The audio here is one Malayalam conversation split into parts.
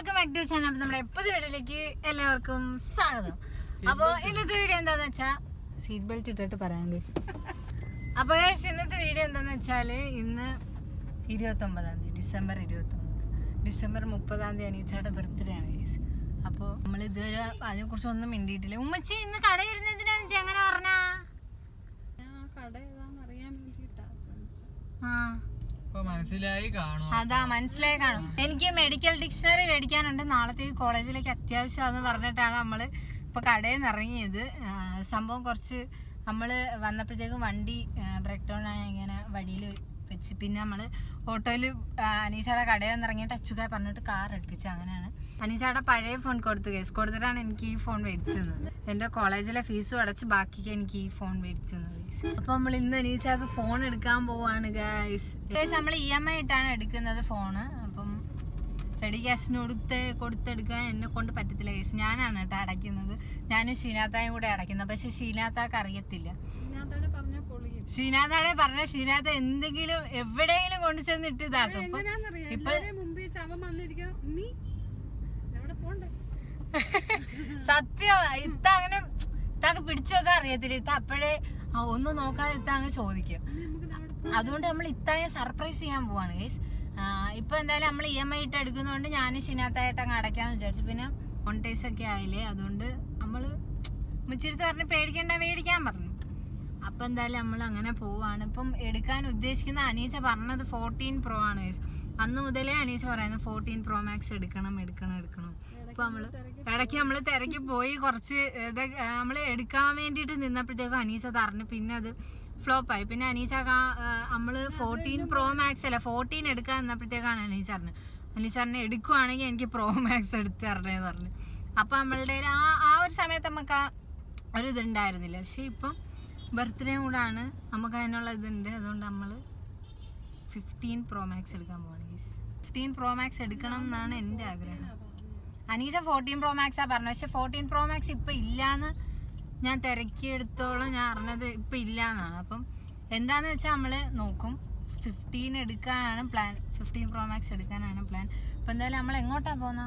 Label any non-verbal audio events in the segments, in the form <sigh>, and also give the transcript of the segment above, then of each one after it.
Welcome back to channel. നമ്മുടെ എപ്പോഴും വീഡിയോയിലേക്ക് എല്ലാവർക്കും സ്വാഗതം. അപ്പോൾ ഇന്നത്തെ വീഡിയോ എന്താന്ന് വെച്ചാ സീറ്റ് ബെൽറ്റ് ഇട്ടിട്ട് പറയാം guys. അപ്പോൾ guys, ഇന്നത്തെ വീഡിയോ എന്താന്ന് വെച്ചാൽ ഇന്ന് ഇരുപത്തി ഒമ്പതാം തീയതി ഡിസംബർ ഇരുപത്തി ഒമ്പത് ഡിസംബർ മുപ്പതാം തീയതി അനീച്ചയുടെ ബർത്ത്ഡേ ആണ് ഗൈസ് അപ്പോൾ നമ്മൾ ഇതുവരെ അതിനെക്കുറിച്ച് ഒന്നും മിണ്ടിയിട്ടില്ല. ഉമ്മച്ചി ഇന്ന് കടയിരുന്നതിനെ അങ്ങനെ പറഞ്ഞാ കട ഏതാന്ന് അറിയാൻ വേണ്ടിട്ടാ ആ ഇപ്പൊ മനസ്സിലായി കാണും. അതാ മനസ്സിലായി കാണും. എനിക്ക് മെഡിക്കൽ ഡിക്ഷണറി മേടിക്കാനുണ്ട്. നാളത്തേക്ക് കോളേജിലേക്ക് അത്യാവശ്യമാണെന്ന് പറഞ്ഞിട്ടാണ് നമ്മൾ ഇപ്പൊ കടയിൽ നിന്ന് ഇറങ്ങിയത്. സംഭവം കുറച്ച് നമ്മൾ വന്നപ്പോഴത്തേക്കും വണ്ടി ബ്രേക്ക് ഡൗൺ ആണ് ഇങ്ങനെ വഴിയിൽ വെച്ച് പിന്നെ നമ്മൾ ഓട്ടോയിൽ അനീഷയുടെ കടയിൽ വന്നിറങ്ങി ഇറങ്ങിയിട്ട് കാ പറഞ്ഞിട്ട് കാർ അടുപ്പിച്ച് അങ്ങനെയാണ്. അനീഷയുടെ പഴയ ഫോൺ കൊടുത്ത് കേസ് കൊടുത്തിട്ടാണ് എനിക്ക് ഈ ഫോൺ മേടിച്ചത്. എന്റെ കോളേജിലെ ഫീസും അടച്ച് ബാക്കിക്ക് എനിക്ക് ഈ ഫോൺ മേടിച്ചിരുന്നത് അപ്പം നമ്മൾ ഇന്ന് അനീഷക്ക് ഫോൺ എടുക്കാൻ പോവാണ് ഗൈസ് ഗൈസ് നമ്മൾ ഇ എം ഐ ഇട്ടാണ് എടുക്കുന്നത് ഫോണ് അപ്പം റെഡി ക്യാഷിന് കൊടുത്ത് കൊടുത്തെടുക്കാൻ എന്നെ കൊണ്ട് പറ്റത്തില്ല കേസ് ഞാനാണ് കേട്ടോ അടയ്ക്കുന്നത്. ഞാനും ഷീനാത്തായും കൂടെ അടയ്ക്കുന്നത്. പക്ഷെ ഷീനാത്താക്ക് അറിയത്തില്ല. ഷീനാത്താടെ പറഞ്ഞ ശ്രീനാഥ എന്തെങ്കിലും എവിടെയെങ്കിലും കൊണ്ടു ചെന്ന് ഇട്ട് ഇതാക്കും. ഇപ്പൊ <laughs> സത്യം ഇത്ത അങ്ങനെ ഇത്താക്ക് പിടിച്ചു വെക്കാൻ അറിയത്തില്ല. ഇത്ത അപ്പോഴേ ഒന്നും നോക്കാതെ ഇത്ത അങ്ങ് ചോദിക്കും അതുകൊണ്ട് നമ്മൾ ഇത്തായെ സർപ്രൈസ് ചെയ്യാൻ പോവാണ് ഗൈസ് ഇപ്പൊ എന്തായാലും നമ്മൾ ഇ എം ഐ ഇട്ട് എടുക്കുന്നതുകൊണ്ട് ഞാനും ഷിനാത്തായിട്ട് അങ്ങ് അടയ്ക്കാന്ന് വിചാരിച്ചു. പിന്നെ വൺ ഡേയ്സ് ഒക്കെ ആയില്ലേ അതുകൊണ്ട് നമ്മൾ മുച്ചിരുത്ത് പറഞ്ഞ് പേടിക്കണ്ട മേടിക്കാൻ പറഞ്ഞു. അപ്പൊ എന്തായാലും നമ്മൾ അങ്ങനെ പോവാണ്. ഇപ്പം എടുക്കാൻ ഉദ്ദേശിക്കുന്ന അനീച്ച പറഞ്ഞത് ഫോർട്ടീൻ പ്രോ ആണ് അന്ന് മുതലേ അനീച്ച പറയുന്നത് ഫോർട്ടീൻ പ്രോ മാക്സ് എടുക്കണം എടുക്കണം എടുക്കണം. ഇപ്പൊ നമ്മൾ ഇടയ്ക്ക് നമ്മൾ തിരക്കി പോയി കുറച്ച് നമ്മൾ എടുക്കാൻ വേണ്ടിയിട്ട് നിന്നപ്പോഴത്തേക്കും അനീച്ച തറഞ്ഞു പിന്നെ അത് ഫ്ലോപ്പ് ആയി. പിന്നെ അനീച്ച നമ്മൾ ഫോർട്ടീൻ പ്രോ മാക്സ് അല്ല ഫോർട്ടീൻ എടുക്കാൻ നിന്നപ്പോഴത്തേക്കാണ് അനീച്ച പറഞ്ഞു അനീച്ച പറഞ്ഞു എടുക്കുവാണെങ്കിൽ എനിക്ക് പ്രോ മാക്സ് എടുത്തു തരണേന്ന് പറഞ്ഞു. അപ്പൊ നമ്മളുടെ ആ ആ ഒരു സമയത്ത് നമുക്ക് ആ ഒരു ഇതുണ്ടായിരുന്നില്ല. പക്ഷെ ഇപ്പം ബർത്ത്ഡേയും കൂടാണ്. നമുക്ക് അതിനുള്ള ഇതുണ്ട്. അതുകൊണ്ട് നമ്മൾ ഫിഫ്റ്റീൻ പ്രോ മാക്സ് എടുക്കാൻ പോവാണ് ഫിഫ്റ്റീൻ പ്രോ മാക്സ് എടുക്കണം എന്നാണ് എന്റെ ആഗ്രഹം. അനീസ ഫോർട്ടീൻ പ്രോ മാക്സാ പറഞ്ഞത്. പക്ഷെ ഫോർട്ടീൻ പ്രോ മാക്സ് ഇപ്പം ഇല്ലയെന്ന് ഞാൻ തിരക്കിയെടുത്തോളം ഞാൻ അറിഞ്ഞത് ഇപ്പം ഇല്ലയെന്നാണ് അപ്പം എന്താന്ന് വെച്ചാൽ നമ്മൾ നോക്കും. ഫിഫ്റ്റീൻ എടുക്കാനാണ് പ്ലാൻ ഫിഫ്റ്റീൻ പ്രോ മാക്സ് എടുക്കാനാണ് പ്ലാൻ അപ്പോൾ എന്തായാലും നമ്മൾ എങ്ങോട്ടാ പോന്ന?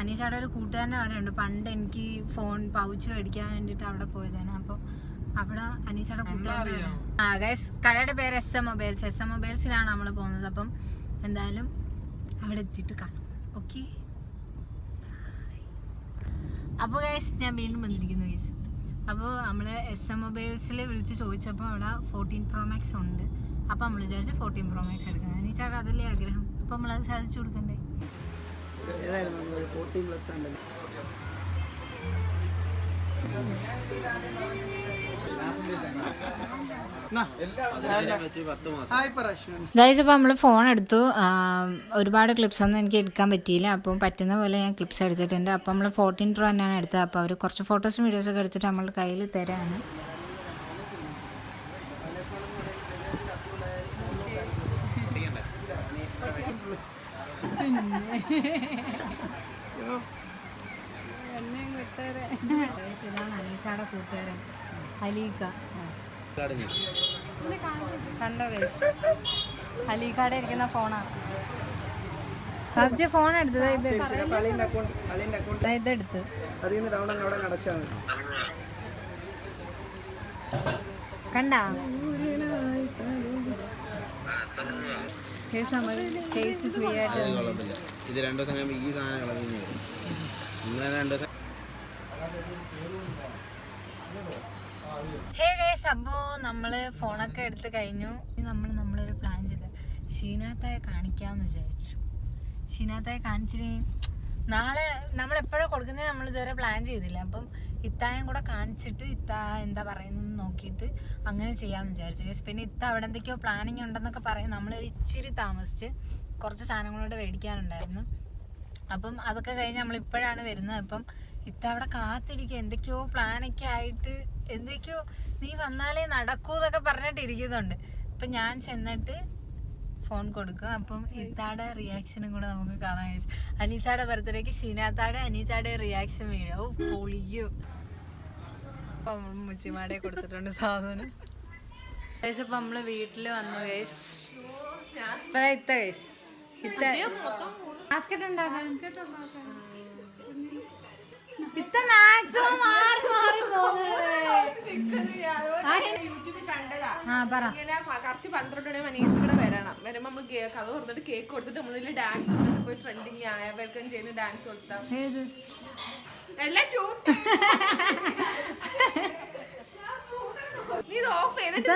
അനീഷയുടെ ഒരു കൂട്ടുകാരന്റെ അവിടെ ഉണ്ട് പണ്ട് എനിക്ക് ഫോൺ പൗച്ച് മേടിക്കാൻ വേണ്ടിയിട്ട് അവിടെ പോയതാണ്. അപ്പം അവിടെ അനീസയുടെ കൂട്ടുകാരാണ് ആ ഗൈസ് കടയുടെ പേര് S M mobiles S M മൊബൈൽസിലാണ് നമ്മൾ പോകുന്നത്. അപ്പം എന്തായാലും അവിടെ എത്തിയിട്ട് കാണാം. ഓക്കെ അപ്പോൾ ഗൈസ് ഞാൻ വീണ്ടും വന്നിരിക്കുന്നു ഗൈസ് അപ്പോൾ നമ്മൾ എസ് എം മൊബൈൽസിൽ വിളിച്ച് ചോദിച്ചപ്പോൾ അവിടെ ഫോർട്ടീൻ പ്രോ മാക്സ് ഉണ്ട്. അപ്പോൾ നമ്മൾ വിചാരിച്ചു ഫോർട്ടീൻ പ്രോ മാക്സ് എടുക്കുന്നത്. എനിച്ചാൽ അതല്ലേ ആഗ്രഹം? അപ്പോൾ നമ്മളത് സാധിച്ചു കൊടുക്കണ്ടേ? ഏതായിരുന്നു? ഫോർട്ടീൻ പ്ലസ് ഉണ്ടല്ലോ ഗൈസ് അപ്പോൾ നമ്മൾ ഫോൺ എടുത്തു. ഒരുപാട് ക്ലിപ്സ് ഒന്നും എനിക്ക് എടുക്കാൻ പറ്റിയില്ല. അപ്പോൾ പറ്റുന്ന പോലെ ഞാൻ ക്ലിപ്സ് എടുത്തിട്ടുണ്ട്. അപ്പോൾ നമ്മൾ ഫോർട്ടീൻ പ്രോ തന്നെയാണ് എടുത്തത്. അപ്പോൾ അവർ കുറച്ച് ഫോട്ടോസും വീഡിയോസൊക്കെ എടുത്തിട്ട് നമ്മളുടെ കയ്യിൽ തരാണ്. Guys, ഇതാണ് അനീഷയുടെ കൂട്ടുകാരൻ അലീക്ക കണ്ടോ ഗൈസ് ഇരിക്കുന്ന ഫോണാണ് പബ്ജി ഫോൺ എടുത്തത് ഇത് കളിന്റെ അക്കൗണ്ട് കളിന്റെ അക്കൗണ്ട് ദാ ഇതെടുത്ത്. അതിൽ ഡൗൺ അങ്ങ് അവിടെ അടച്ചാൽ മതി. കണ്ടാ? ഇത് രണ്ടു ദിവസം കഴിയുമ്പോൾ ഈ സാധനം കളഞ്ഞു വരും ഇന്നലെ രണ്ടു ദിവസം ഹേ ഗൈസ് അപ്പോൾ നമ്മൾ ഫോണൊക്കെ എടുത്ത് കഴിഞ്ഞു. നമ്മൾ നമ്മളൊരു പ്ലാൻ ചെയ്ത്. ഷീനാത്തായെ കാണിക്കാമെന്ന് വിചാരിച്ചു. ഷീനാത്തായെ കാണിച്ചിരിക്കും നാളെ നമ്മൾ എപ്പോഴാണ് കൊടുക്കുന്നത് നമ്മൾ ഇതുവരെ പ്ലാൻ ചെയ്തില്ല. അപ്പം ഇത്തായം കൂടെ കാണിച്ചിട്ട് ഇത്ത എന്താ പറയുന്നത് നോക്കിയിട്ട് അങ്ങനെ ചെയ്യാമെന്ന് വിചാരിച്ചു. ഗൈസ് പിന്നെ ഇത്ത അവിടെ എന്തൊക്കെയോ പ്ലാനിങ് ഉണ്ടെന്നൊക്കെ പറയും നമ്മളൊരു ഇച്ചിരി താമസിച്ച് കുറച്ച് സാധനങ്ങളോട് മേടിക്കാനുണ്ടായിരുന്നു. അപ്പം അതൊക്കെ കഴിഞ്ഞ് നമ്മൾ ഇപ്പോഴാണ് വരുന്നത്. അപ്പം ഇത്തവണ കാത്തിരിക്കും. എന്തൊക്കെയോ പ്ലാനൊക്കെ ആയിട്ട് എന്തൊക്കെയോ നീ വന്നാലേ നടക്കൂ എന്നൊക്കെ പറഞ്ഞിട്ട് ഇരിക്കുന്നുണ്ട്. അപ്പം ഞാൻ ചെന്നിട്ട് ഫോൺ കൊടുക്കും. അപ്പം ഇത്താടെ റിയാക്ഷനും കൂടെ നമുക്ക് കാണാൻ കഴിച്ചു അനീച്ചാടെ ബർത്ത്ഡേക്ക് ഷീനാത്താടെ അനീച്ചാടെ റിയാക്ഷൻ വീഴും ഓ പൊളിയും. അപ്പം മുച്ചിമാടെ കൊടുത്തിട്ടുണ്ട് സാധനം. ഏകദേശം അപ്പം നമ്മൾ വീട്ടിൽ വന്നു കേസ് ഇത്ത കേസ് ഇത്ത ബാസ്ക്കറ്റ് ഉണ്ടാക്കാൻ. ഇത്ത മാക്സിമം മാറി മാറി കറക്റ്റ് പന്ത്രണ്ട് മണി മനീസ് ഇവിടെ വരണം. വരുമ്പോ നമ്മൾ കഥ തുറന്നിട്ട് കേക്ക് കൊടുത്തിട്ട് നമ്മളിൽ ഡാൻസ് കൊടുത്തിട്ട് പോയി ട്രെൻഡിങ് ആയ വെൽക്കം ചെയ്യുന്ന ഡാൻസ് കൊടുത്താം. ഏത്? എല്ലാം ഷൂട്ട് നീ ഇത് ഓഫ് ചെയ്തിട്ട്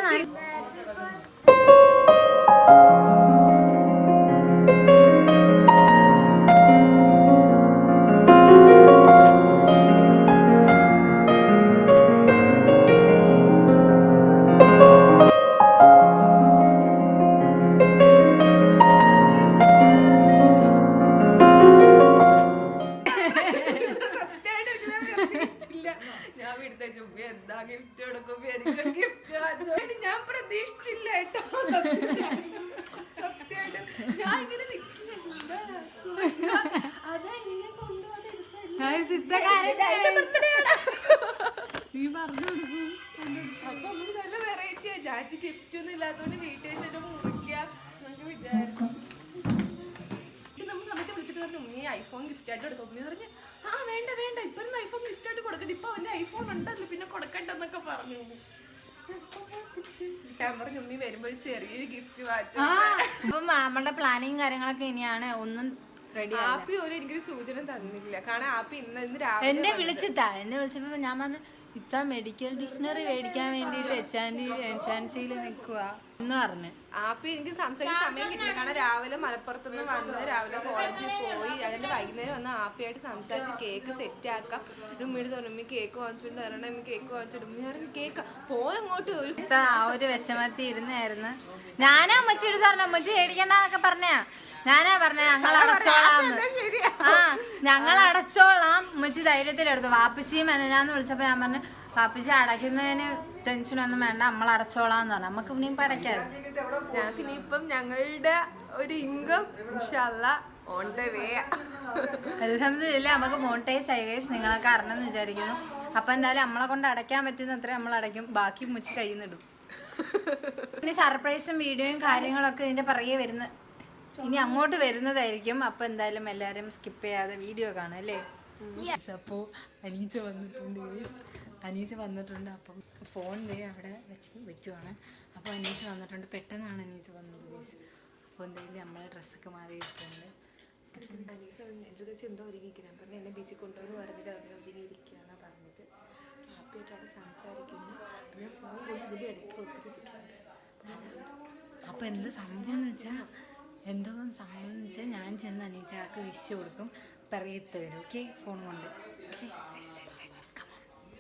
പ്രതീക്ഷിച്ചില്ല. ഞാൻ വീട്ടിൽ ചുമ്പി എന്താ ഗിഫ്റ്റ് കൊടുക്കും എനിക്ക് ഗിഫ്റ്റ് ഞാൻ പ്രതീക്ഷിച്ചില്ല കേട്ടോ. സത്യമായിട്ട് ഞാൻ ഇങ്ങനെ നിൽക്കുക എന്താ? അതാ എന്നെ നീ പറഞ്ഞു അപ്പൊ നമുക്ക് നല്ല വെറൈറ്റി ആണ് ഞാൻ ഗിഫ്റ്റ് ഒന്നും ഇല്ലാത്തോണ്ട് വീട്ടിൽ വെച്ചിട്ട് മുറിക്കുക നമുക്ക് വിചാരിച്ചു. നമ്മൾ സമയത്ത് വിളിച്ചിട്ട് പറഞ്ഞു ഉമ്മി ഐഫോൺ ഗിഫ്റ്റ് ആയിട്ട് എടുക്കും ഉമ്മി പറഞ്ഞു വേണ്ട വേണ്ട. ഇപ്പൊ ഐഫോൺ ഗിഫ്റ്റ് ആയിട്ട് കൊടുക്കണ്ട. ഇപ്പൊ അവന്റെ ഐഫോൺ ഉണ്ടല്ലോ പിന്നെ കൊടുക്കണ്ടെന്നൊക്കെ പറഞ്ഞു. ചെറിയൊരു ഗിഫ്റ്റ് വാങ്ങിച്ചു. ആ. അപ്പം നമ്മുടെ പ്ലാനിങ് കാര്യങ്ങളൊക്കെ ഇനിയാണ്. ഒന്നും റെഡി ആപ്പി ഒരു എനിക്കൊരു സൂചന തന്നില്ല. കാരണം ആപ്പി ഇന്ന് ഇന്ന് രാവിലെ എന്നെ വിളിച്ചിട്ടാ. എന്നെ വിളിച്ചപ്പോ ഞാൻ പറഞ്ഞു ഇത്ത മെഡിക്കൽ ഡിക്ഷണറി മേടിക്കാൻ വേണ്ടിട്ട് എച്ചാൻ എച്ചാൻസിയിൽ നിൽക്കുക എന്ന് പറഞ്ഞു. ആപ്പി എനിക്ക് സംസാരിക്കാൻ സമയം കിട്ടില്ല കാരണം രാവിലെ മലപ്പുറത്ത് നിന്ന് വന്ന് രാവിലെ കോളേജിൽ പോയി അതിന് വൈകുന്നേരം വന്ന് ആപ്പിയായിട്ട് സംസാരിച്ച് കേക്ക് സെറ്റ് ആക്കാം. ഉമ്മയുടെ തോന്നുന്നു ഉമ്മി കേക്ക് വാങ്ങിച്ചോണ്ട് വരണം ഉമ്മി കേക്ക് വാങ്ങിച്ചോണ്ട് ഉമ്മി പറഞ്ഞു കേക്ക് പോയങ്ങോട്ട് ഒരു ആ ഒരു വിഷമത്തി ഇരുന്നായിരുന്നു. ഞാനാ അമ്മച്ചി എടുത്ത് പറഞ്ഞു അമ്മച്ചി മേടിക്കണ്ടെന്നൊക്കെ പറഞ്ഞാ. ഞാനാ പറഞ്ഞ ഞങ്ങൾ അടച്ചോളാം ആ ഞങ്ങൾ അടച്ചോളാം ഉമ്മച്ചി ധൈര്യത്തിലെടുത്തു. വാപ്പച്ചിയും എന്നെ ഞാൻ വിളിച്ചപ്പോ ഞാൻ പറഞ്ഞു വാപ്പിച്ചി അടയ്ക്കുന്നതിന് ടെൻഷനൊന്നും വേണ്ട നമ്മൾ അടച്ചോളാന്ന് പറഞ്ഞു. നമുക്ക് ഇനിയും പടയ്ക്കാം. ഞങ്ങൾക്ക് ഇനിയിപ്പം ഞങ്ങളുടെ ഒരു ഇൻകം ഓൺ വേ അലഹമില്ല നമുക്ക് മോണിറ്റൈസ് ആയി ഗൈസ് നിങ്ങളൊക്കെ അറിഞ്ഞെന്ന് വിചാരിക്കുന്നു. അപ്പൊ എന്തായാലും നമ്മളെ കൊണ്ട് അടയ്ക്കാൻ പറ്റുന്ന അത്ര നമ്മൾ അടയ്ക്കും. ബാക്കി മുച്ച് കയ്യിൽ നിന്നിടും ഇനി സർപ്രൈസും വീഡിയോയും കാര്യങ്ങളൊക്കെ ഇതിന്റെ പിറകെ വരുന്ന ഇനി അങ്ങോട്ട് വരുന്നതായിരിക്കും. അപ്പൊ എന്തായാലും എല്ലാരും സ്കിപ്പ് ചെയ്യാതെ വീഡിയോ കാണും അല്ലേ? അപ്പോ അനീച്ച വന്നിട്ടുണ്ട് അനീച്ച വന്നിട്ടുണ്ട്. അപ്പം ഫോൺ ദേ അവിടെ വെച്ച് വെക്കുവാണ്. അപ്പോൾ അനീസ് വന്നിട്ടുണ്ട്. പെട്ടെന്നാണ് അനീസ് വന്നത് ഗൈസ് അപ്പോൾ എന്തായാലും നമ്മളെ ഡ്രസ്സൊക്കെ മാറി ഇരിക്കുന്നുണ്ട് അനീസ് എന്റെ വെച്ച് എന്തോ ഒരുങ്ങിയിരിക്കുന്നത് പറഞ്ഞു എന്നെ ബീച്ചിൽ കൊണ്ടുവന്ന് പറഞ്ഞിട്ട് അവർ ഒരുങ്ങിയിരിക്കുകയാണ് പറഞ്ഞത്. ഹാപ്പിയായിട്ട് അവിടെ സംസാരിക്കുന്നു. പിന്നെ ഫോൺ കൊണ്ട് ഇതിന്റെ ഇടയ്ക്ക് ഒപ്പിച്ചിട്ടുണ്ട് അപ്പോൾ എന്ത് സംഭവം എന്ന് വെച്ചാൽ എന്തോ സംഭവം എന്ന് വെച്ചാൽ ഞാൻ ചെന്ന് അനീച്ചാൾക്ക് വിഷ് കൊടുക്കും. പറയത്തരും ഓക്കെ ഫോൺ കൊണ്ട്. അനീച്ചയുടെ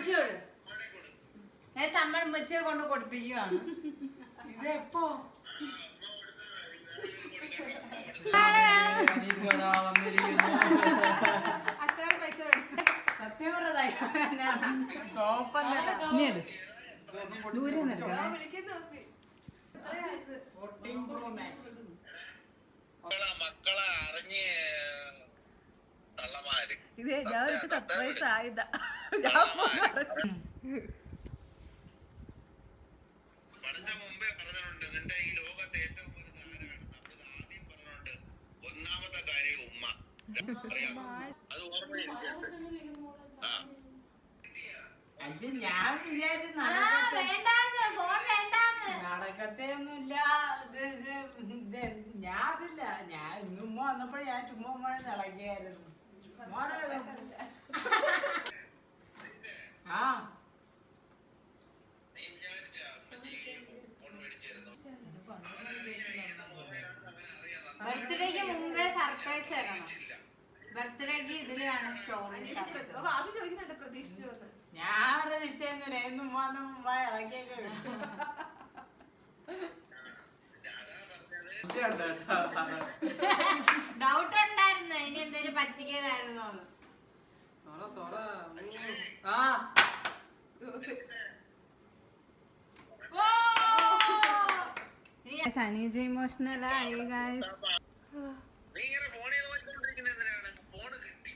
അമ്മച്ചിയോട് നമ്മൾ അമ്മച്ചിയെ കൊണ്ട് കൊടുപ്പിക്കുകയാണ് ഇതെപ്പോ? സത്യം പറഞ്ഞതായി സോപ്പല്ല. ഇനി എടു. ദൂരെ മക്കളെ അറിഞ്ഞ് ഇത് ഞാൻ ഒരു സർപ്രൈസ് ആയതാ. <laughs> പറഞ്ഞിട്ടുണ്ട് ഒന്നാമത്തെ കാര്യം ഉമ്മ. അറിയാമോ? അത് ഓർമ്മയിരിക്കട്ടെ ആ. അത് ഞാൻ വിചാരിച്ചു നടക്കത്തെ ഒന്നുമില്ല ഞാൻ അറിയില്ല. ഞാൻ ഇന്ന് ഉമ്മ വന്നപ്പോഴേ ഞാൻ ചുമ്മാ ഇളകിയായിരുന്നു. ആ. ബർത്ത്ഡേക്ക് മുമ്പേ സർപ്രൈസ് തരണം. ബർത്ത്ഡേക്ക് ഇതിൽ വേണം സ്റ്റോറി ഞാൻ വന്ന് ഇളക്കിയൊക്കെ വിട്ടു ഡൗട്ട് <laughs> ഉണ്ടായിരുന്നു. ഇനി എന്തെങ്കിലും പറ്റിക്കലായിരുന്നു സനീജ ഇമോഷണൽ ആയി ഗായ്സ് എന്തിനാണ്? കിട്ടി.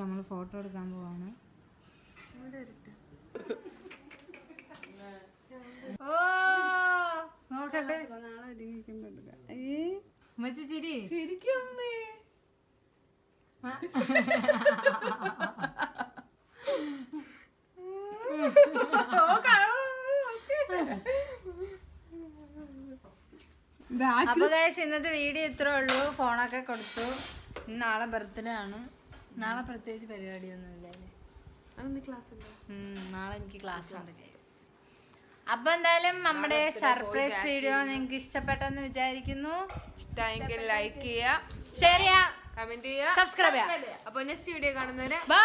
നമ്മൾ ഫോട്ടോ എടുക്കാൻ പോവാണ്. ഓ നോക്കട്ടെ. ചിരി. ശരിക്കും അപ്പൊ ഗൈസ് ഇന്നത്തെ വീഡിയോ ഇത്രേ ഉള്ളൂ. ഫോണൊക്കെ കൊടുത്തു. ഇന്നാളെ നാളെ ബർത്ത്ഡേ ആണ്. നാളെ പ്രത്യേകിച്ച് പരിപാടിയൊന്നും ഇല്ല അല്ലേ? അന്ന് ക്ലാസ് ഉണ്ടോ? ഉം, നാളെ എനിക്ക് ക്ലാസ് ഉണ്ട്. guys. അപ്പൊ എന്തായാലും നമ്മുടെ സർപ്രൈസ് വീഡിയോ നിങ്ങൾക്ക് ഇഷ്ടപ്പെട്ടെന്ന് വിചാരിക്കുന്നു. ഇഷ്ടമെങ്കിൽ ലൈക്ക് ചെയ്യുക. ശരിയാ കമന്റ് ചെയ്യുക. സബ്സ്ക്രൈബ് ചെയ്യാം അപ്പൊ നെക്സ്റ്റ് വീഡിയോ കാണുന്നവരെ ബൈ